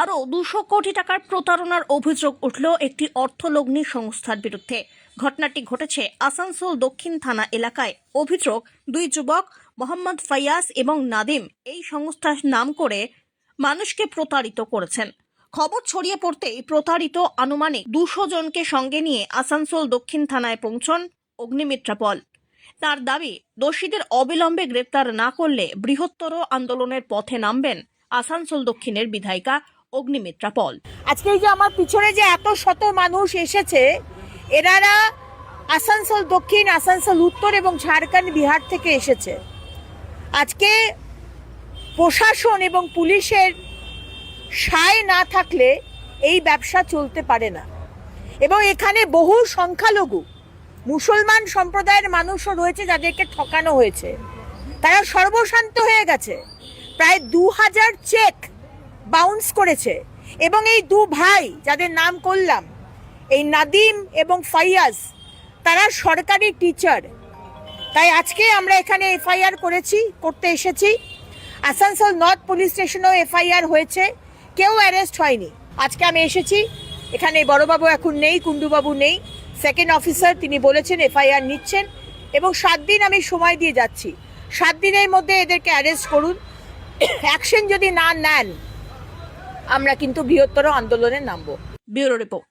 আরও দুশো কোটি টাকার প্রতারণার অভিযোগ উঠল একটি অর্থলগ্নি সংস্থার বিরুদ্ধে। ঘটনাটি ঘটেছে আসানসোল দক্ষিণ থানা এলাকায়। অভিযোগ, দুই যুবক, মোহাম্মদ ফাইয়াস এবং নাদিম, এই সংস্থার নাম করে মানুষকে প্রতারিত করেছেন। খবর ছড়িয়ে পড়তেই প্রতারিত আনুমানিক দুশো জনকে সঙ্গে নিয়ে আসানসোল দক্ষিণ থানায় পৌঁছন অগ্নিমিত্রা পল তার দাবি, দোষীদের অবিলম্বে গ্রেপ্তার না করলে বৃহত্তর আন্দোলনের পথে নামবেন আসানসোল দক্ষিণের বিধায়িকা অগ্নিমিত্রা পল। আজকে যে আমার পিছনে যে এত শত মানুষ এসেছে, এনারা আসানসোল দক্ষিণ, আসানসোল উত্তর এবং ঝাড়খণ্ড, বিহার থেকে এসেছে। আজকে প্রশাসন এবং পুলিশের সায় না থাকলে এই ব্যবসা চলতে পারে না। এবং এখানে বহু সংখ্যালঘু, মুসলমান সম্প্রদায়ের মানুষও রয়েছে যাদেরকে ঠকানো হয়েছে। তারা সর্বশান্ত হয়ে গেছে। প্রায় দু হাজার চেক বাউন্স করেছে। এবং এই দু ভাই যাদের নাম করলাম, এই নাদিম এবং ফাইয়াজ, তারা সরকারি টিচার তাই আজকে আমরা এখানে এফআইআর করেছি, করতে এসেছি। আসানসোল নর্থ পুলিশ স্টেশনেও এফআইআর হয়েছে। কেউ অ্যারেস্ট হয়নি। আজকে আমি এসেছি। এখানে বড়বাবু এখন নেই কুন্ডুবাবু নেই। সেকেন্ড অফিসার তিনি বলেছেন এফআইআর নিচ্ছেন। এবং সাত দিন আমি সময় দিয়ে যাচ্ছি। সাত দিনের মধ্যে এদেরকে অ্যারেস্ট করুন। অ্যাকশন যদি না নেন আমরা কিন্তু বৃহত্তর আন্দোলনে নামবো। Bureau report.